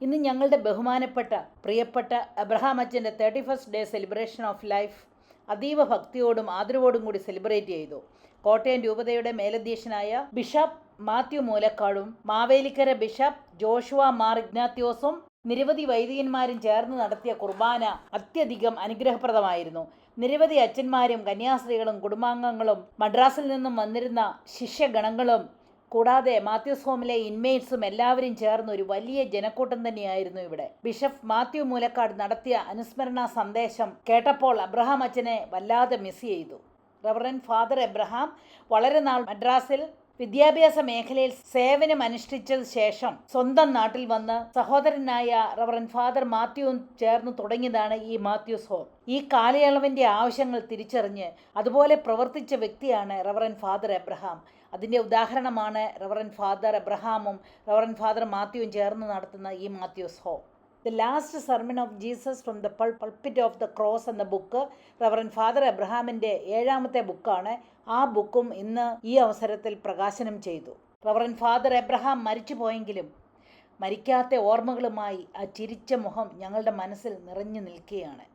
ഇന്ന് ഞങ്ങളുടെ ബഹുമാനപ്പെട്ട പ്രിയപ്പെട്ട അബ്രഹാം അച്ഛന്റെ thirty first day celebration of life അതീവ ഭക്തിയോടും ആദരവോടും കൂടി സെലിബ്രേറ്റ് ചെയ്തു. കോട്ടയം രൂപതയുടെ മേലധ്യക്ഷനായ ബിഷപ്പ് മാത്യു മൂലക്കാടും മാവേലിക്കര ബിഷപ്പ് ജോഷുവ മാർ ഇഗ്നാത്യോസും നിരവധി വൈദികന്മാരും ചേർന്ന് നടത്തിയ കുർബാന അത്യധികം അനുഗ്രഹപ്രദമായിരുന്നു. നിരവധി അച്ഛന്മാരും കന്യാസ്ത്രീകളും കുടുംബാംഗങ്ങളും മദ്രാസിൽ നിന്നും വന്നിരുന്ന ശിഷ്യഗണങ്ങളും കൂടാതെ മാത്യൂസ് ഹോമിലെ ഇൻമേറ്റ്സും എല്ലാവരും ചേർന്ന് ഒരു വലിയ ജനക്കൂട്ടം തന്നെയായിരുന്നു ഇവിടെ. ബിഷപ്പ് മാത്യു മൂലക്കാട് നടത്തിയ അനുസ്മരണ സന്ദേശം കേട്ടപ്പോൾ അബ്രഹാം അച്ഛനെ വല്ലാതെ മിസ് ചെയ്തു. റവറൻ ഫാദർ എബ്രഹാം വളരെ നാൾ മദ്രാസിൽ വിദ്യാഭ്യാസ മേഖലയിൽ സേവനം അനുഷ്ഠിച്ചത് ശേഷം സ്വന്തം നാട്ടിൽ വന്ന് സഹോദരനായ റവറൻ ഫാദർ മാത്യുവും ചേർന്ന് തുടങ്ങിയതാണ് ഈ മാത്യൂസ് ഹോം. ഈ കാലയളവിന്റെ ആവശ്യങ്ങൾ തിരിച്ചറിഞ്ഞ് അതുപോലെ പ്രവർത്തിച്ച വ്യക്തിയാണ് റവറൻ ഫാദർ എബ്രഹാം. അതിന്റെ ഉദാഹരണമാണ് റവറൻ ഫാദർ എബ്രഹാമും റവറൻ ഫാദർ മാത്യുവും ചേർന്ന് നടത്തുന്ന ഈ Mathews Home. The last sermon of Jesus from the പൾ pulpit of the cross എന്ന ബുക്ക് റവറൻ ഫാദർ എബ്രഹാമിന്റെ ഏഴാമത്തെ ബുക്കാണ്. ആ ബുക്കും ഇന്ന് ഈ അവസരത്തിൽ പ്രകാശനം ചെയ്തു. റവറൻ ഫാദർ എബ്രഹാം മരിച്ചു പോയെങ്കിലും മരിക്കാത്ത ഓർമ്മകളുമായി ആ ചിരിച്ച മുഖം ഞങ്ങളുടെ മനസ്സിൽ നിറഞ്ഞു നിൽക്കുകയാണ്.